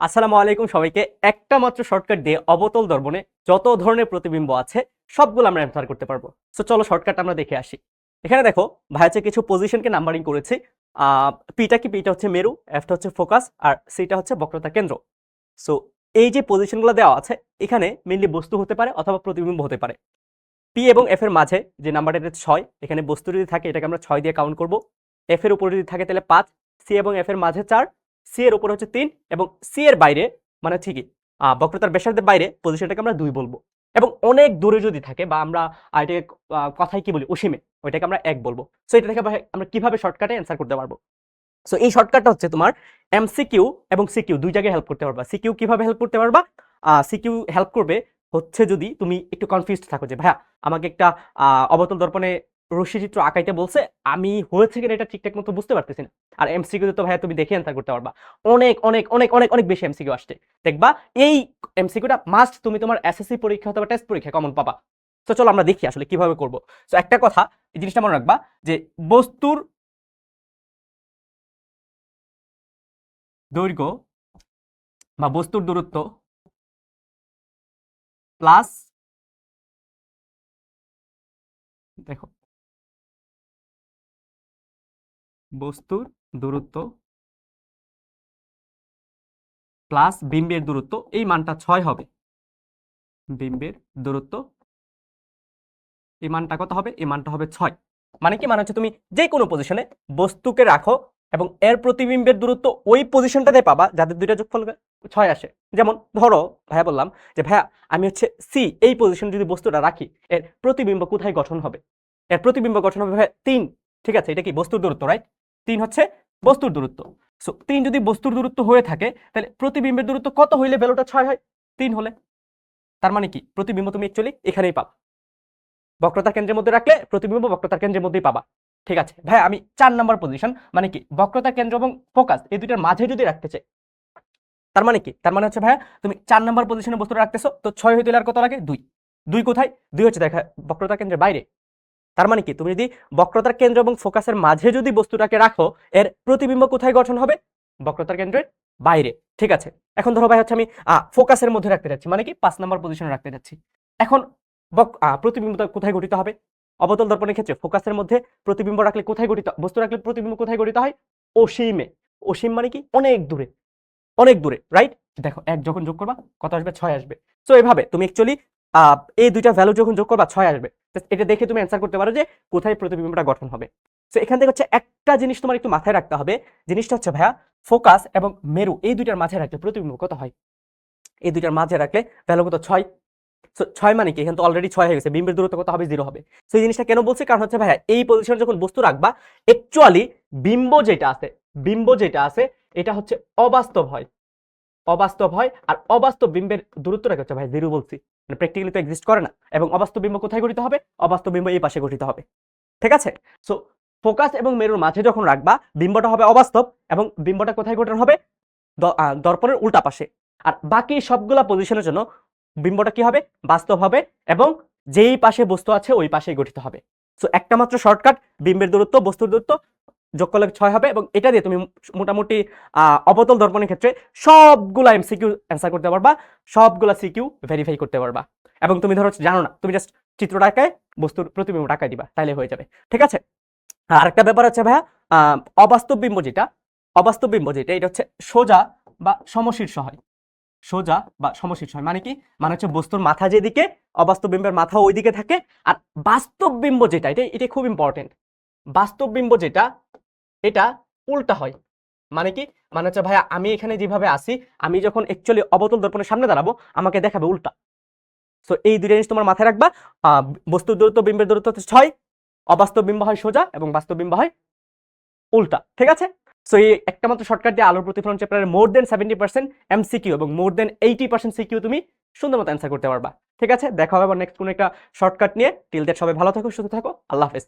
আসসালামু আলাইকুম সবাইকে। একটা মাত্র শর্টকাট দিয়ে অবতল দর্পণে যত ধরনের প্রতিবিম্ব আছে, সবগুলো আমরা অ্যান্সার করতে পারব। সো চলো শর্টকাট আমরা দেখে আসি। এখানে দেখো ভাইয়াচে কিছু পজিশনকে নাম্বারিং করেছি। পিটা কি? পিটা হচ্ছে মেরু এফটা হচ্ছে ফোকাস আর সিটা হচ্ছে বক্রতা কেন্দ্র। সো এই যে পজিশনগুলো দেওয়া আছে, এখানে মেনলি বস্তু হতে পারে অথবা প্রতিবিম্ব হতে পারে। পি এবং এফ এর মাঝে যে নাম্বারটা ছয়, এখানে বস্তু যদি থাকে, এটাকে আমরা ছয় দিয়ে কাউন্ট করব। এফ এর উপরে যদি থাকে, তাহলে পাঁচ। সি এবং এফ এর মাঝে চার। সি এর উপরে হচ্ছে তিন এবং সি এর বাইরে মানে ঠিকই বক্রতার ব্যাসার্ধের বাইরে পজিশনটাকে আমরা দুই বলব। এবং অনেক দূরে যদি থাকে বা আমরা এটাকে কথায় কি বলি, অসীমে, ওইটাকে আমরা এক বলব। সো এটা থেকে আমরা কীভাবে শর্টকাটে অ্যান্সার করতে পারব? সো এই শর্টকাটটা হচ্ছে তোমার এমসিকিউ এবং সিকিউ দুই জায়গায় হেল্প করতে পারবা। সিকিউ কীভাবে হেল্প করতে পারবা? সিকিউ হেল্প করবে হচ্ছে যদি তুমি একটু কনফিউজড থাকো যে, ভাইয়া, আমাকে একটা অবতল দর্পণে রশ্মি চিত্র আঁকাইতে বলছে, আমি হয়েছে কিনা এটা ঠিকঠাক মতো বুঝতে পারতেছি না। আর এমসিকিউ তো ভাইয়া তুমি দেখে অ্যান্সার করতে পারবা। অনেক অনেক অনেক অনেক অনেক বেশি এমসিকিউ আসছে। দেখবা, এই এমসিকিউটা মাস্ট তুমি তোমার এসএসসি পরীক্ষা অথবা টেস্ট পরীক্ষা কমন পাবা। তো চলো আমরা দেখি আসলে কীভাবে করব। তো একটা কথা, এই জিনিসটা মনে রাখবা যে বস্তুর দৈর্ঘ্য বা বস্তুর দূরত্ব প্লাস দেখো বস্তুর দূরত্ব প্লাস বিম্বের দূরত্ব, এই মানটা ছয় হবে। বিম্বের দূরত্ব, এই মানটা কত হবে? এই মানটা হবে ছয়। মানে কি? মানে হচ্ছে তুমি যে কোনো পজিশনে বস্তুকে রাখো এবং এর প্রতিবিম্বের দূরত্ব ওই পজিশনটাতে পাবা যাদের দুইটা যোগফল ছয় আসে। যেমন ধরো, ভাইয়া বললাম যে, ভাইয়া, আমি হচ্ছে সি এই পজিশন যদি বস্তুটা রাখি, এর প্রতিবিম্ব কোথায় গঠন হবে? এর প্রতিবিম্ব গঠন হবে, ভাইয়া, তিন। ঠিক আছে? এটা কি? বস্তুর দূরত্ব রাইট তিন হচ্ছে বস্তুর দূরত্ব। সো তিন যদি বস্তুর দূরত্ব হয়ে থাকে, তাহলে প্রতিবিম্বের দূরত্ব কত হইলে ভ্যালুটা ছয় হয়? তিন হলে। তার মানে কি? প্রতিবিম্ব তুমি অ্যাকচুয়ালি এখানেই পাবা। বক্রতার কেন্দ্রের মধ্যে রাখলে প্রতিবিম্ব বক্রতার কেন্দ্রের মধ্যেই পাবা। ঠিক আছে। ভাই, আমি চার নাম্বার পজিশন মানে কি? বক্রতার কেন্দ্র এবং ফোকাস এই দুইটার মাঝে যদি রাখতে চাই। তার মানে কি? তার মানে হচ্ছে, ভাইয়া, তুমি চার নম্বর পজিশনে বস্তুটা রাখতেছো, তো ছয় হইতে আর কত লাগে? দুই। দুই কোথায়? দুই হচ্ছে, দেখা, বক্রতার কেন্দ্রের বাইরে। তার মানে কি? তুমি যদি বক্রতার কেন্দ্র এবং ফোকাসের মাঝে যদি বস্তুটাকে রাখো, এর প্রতিবিম্ব কোথায় গঠন হবে? বক্রতার কেন্দ্রের বাইরে। ঠিক আছে? এখন ধরো ভাই, হচ্ছে আমি ফোকাসের মধ্যে রাখতে যাচ্ছি। মানে কি? পাঁচ নাম্বার পজিশনে রাখতে যাচ্ছি। এখন প্রতিবিম্বটা কোথায় গঠিত হবে? অবতল দর্পণের ক্ষেত্রে ফোকাসের মধ্যে প্রতিবিম্ব রাখলে কোথায় গঠিত, বস্তু রাখলে প্রতিবিম্ব কোথায় গঠিত হয়? অসীমে। অসীম মানে কি? অনেক দূরে। অনেক দূরে রাইট দেখো, এক যখন যোগ করবা, কত আসবে? ছয় আসবে। সো এভাবে তুমি অ্যাকচুয়ালি এই দুইটা ভ্যালু যখন যোগ করবা ছয় আসবে। এটা দেখে তুমি অ্যান্সার করতে পারো যে কোথায় প্রতিবিম্বটা গঠন হবে। সো এখান থেকে হচ্ছে একটা জিনিস তোমার একটু মাথায় রাখতে হবে। জিনিসটা হচ্ছে ভাইয়া ফোকাস এবং মেরু, এই দুইটার মাঝে রাখলে প্রতিবিম্ব কত হয়? এই দুইটার মাঝে রাখলে ভ্যালু কত? ছয়। ছয় মানে কি? এখানে তো অলরেডি ছয় হয়ে গেছে। বিম্বের দূরত্ব কত হবে? জিরো হবে। তো এই জিনিসটা কেন বলছি? কারণ হচ্ছে ভাইয়া এই পজিশনে যখন বস্তু রাখবা অ্যাকচুয়ালি বিম্ব যেটা আছে, বিম্ব যেটা আছে, এটা হচ্ছে অবাস্তব হয়। অবাস্তব হয় আর অবাস্তব বিম্বের দূরত্বটা হচ্ছে ভাই জিরো বলছি। মানে প্র্যাকটিক্যালি তো এক্সিস্ট করে না। এবং অবাস্তব বিম্ব কোথায় গঠিত হবে? অবাস্তব বিম্ব এই পাশে গঠিত হবে। ঠিক আছে? সো ফোকাস এবং মেরুর মাঝে যখন রাখবা, বিম্বটা হবে অবাস্তব এবং বিম্বটা কোথায় গঠন হবে? দর্পণের উল্টা পাশে। আর বাকি সবগুলা পজিশনের জন্য বিম্বটা কি হবে? বাস্তব হবে এবং যেই পাশে বস্তু আছে, ওই পাশেই গঠিত হবে। সো একটা মাত্র শর্টকাট বিম্বের দূরত্ব, বস্তুর দূরত্ব যোগ করলে ছয় হবে এবং এটা দিয়ে তুমি মোটামুটি অবতল দর্পণের ক্ষেত্রে সবগুলা এমসিকিউ অ্যান্সার করতে পারবা, সবগুলা সিকিউ ভেরিফাই করতে পারবা। এবং তুমি ধরো জানো না, তুমি জাস্ট চিত্র টাকায় বস্তুর প্রতিবিম্ব টাকায় দিবা, তাইলে হয়ে যাবে। ঠিক আছে? আর একটা ব্যাপার আছে ভাইয়া অবাস্তব বিম্ব যেটা, অবাস্তব বিম্ব যেটা, এটা হচ্ছে সোজা বা সমশীর্ষ হয়। সোজা বা সমশীর্ষ হয়। মানে কি? মানে হচ্ছে বস্তুর মাথা যেদিকে, অবাস্তব বিম্বের মাথা ওইদিকে থাকে, আর বাস্তব বিম্ব যেটা, এটা এটা খুব ইম্পর্টেন্ট বাস্তব বিম্ব যেটা, এটা উল্টা হয়। মানে কি? মানে হচ্ছে, ভাইয়া, আমি এখানে যেভাবে আসি আমি যখন অ্যাকচুয়ালি অবতল দর্পণের সামনে দাঁড়াবো, আমাকে দেখাবে উল্টা। সো এই দুইটা জিনিস তোমার মাথায় রাখবা। বস্তুর দূরত্ব, বিম্বের দূরত্ব ছয়। অবাস্তব বিম্ব হয় সোজা এবং বাস্তব বিম্ব হয় উল্টা। ঠিক আছে? সো এই একটা মাত্র শর্টকাট দিয়ে আলোর প্রতিফলন চ্যাপ্টারের more than seventy percent MCQ এবং মোর দেন এইটি পার্সেন্ট সিকিউ তুমি সুন্দর মতো অ্যান্সার করতে পারবা। ঠিক আছে? দেখা হবে আবার নেক্সট কোনো একটা শর্টকাট নিয়ে। টিল দ্যাট সবাই ভালো থাকো, সুস্থ থাকো। আল্লাহ হাফেজ।